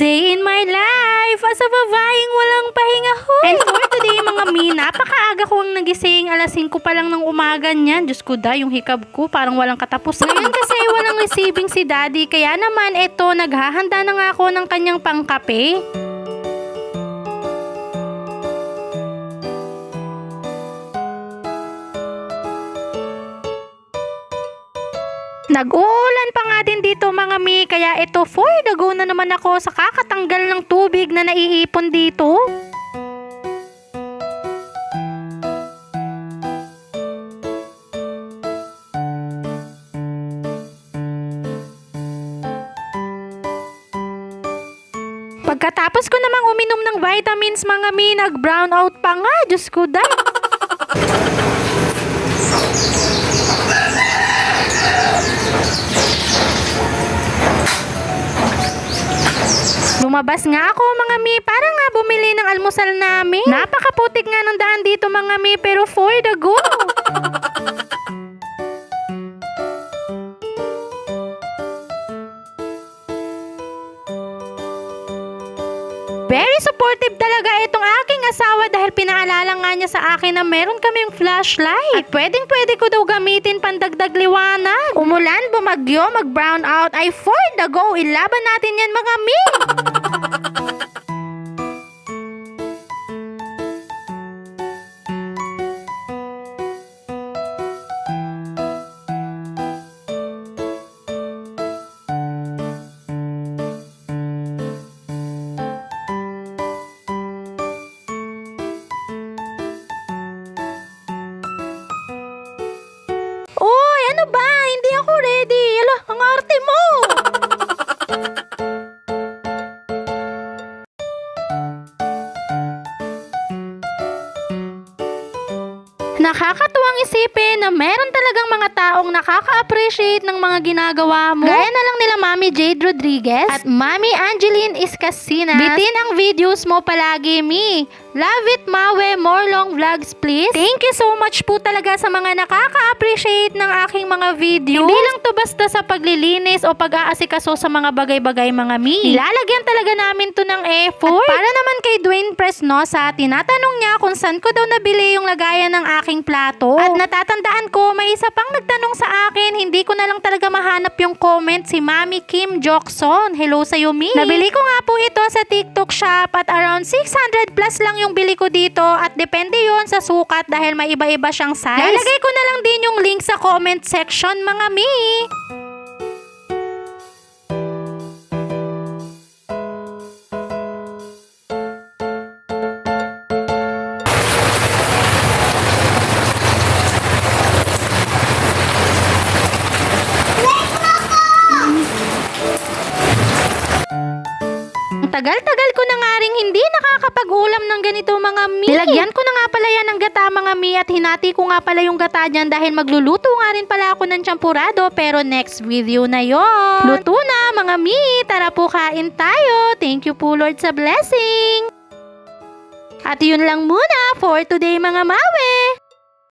day in my life as a babaeng walang pahinga ho. And for today mga mi, napakaaga ko ang nagising. Alas 5 pa lang ng umaga niyan. Diyos ko da, yung hikab ko parang walang katapusan. Ngayon kasi walang receiving si daddy. Kaya naman eto, naghahanda na nga ako ng kanyang pangkape. Nag-uulan pa nga din dito mga mi, kaya ito for the go na naman ako sa kakatanggal ng tubig na naiipon dito. Pagkatapos ko namang uminom ng vitamins mga mi, nag-brown out pa nga, Diyos ko da. Lumabas nga ako mga mi para nga bumili ng almusal namin. Napakaputik nga ng daan dito mga mi pero for the go. Very supportive talaga itong aking asawa dahil pinaalala nga niya sa akin na meron kaming flashlight. At pwedeng pwede ko daw gamitin pandagdag liwanag. Umulan, bumagyo, mag-brown out, ay for the go. Ilaban natin yan mga mi. arte mo. Nakakatuwang isipin na meron talagang mga taong nakaka-appreciate ng mga ginagawa mo. Gaya na lang nila Mami Jade Rodriguez at Mami Angeline Iscasina. Bitin ang videos mo palagi, Mi. Love it, Mawe. More long vlogs, please. Thank you so much po talaga sa mga nakaka-appreciate ng aking mga video. Hindi lang to basta sa paglilinis o pag-aasikaso sa mga bagay-bagay mga mi. Ilalagyan talaga namin to ng effort. At para naman kay Dwayne Presnosa, tinatanong niya kung saan ko daw nabili yung lagayan ng aking plato. At natatandaan ko, may isa pang nagtanong sa akin, hindi ko na lang talaga mahanap yung comment si Mami Kim Jokson. Hello sa'yo, Mi. Nabili ko nga po ito sa TikTok shop at around 600 plus lang yung bili ko dito at depende yon sa sukat dahil may iba-iba siyang size. Lalagay ko na lang din yung link sa comment section, mga Mi. Tagal-tagal ko na nga rin hindi nakakapag-ulam ng ganito mga mi. Nilagyan ko na nga pala yan ng gata mga mi at hinati ko nga pala yung gata dyan dahil magluluto nga rin pala ako ng champurado pero next video na yon. Luto na mga mi, tara po kain tayo. Thank you po Lord sa blessing. At yun lang muna for today mga mawe.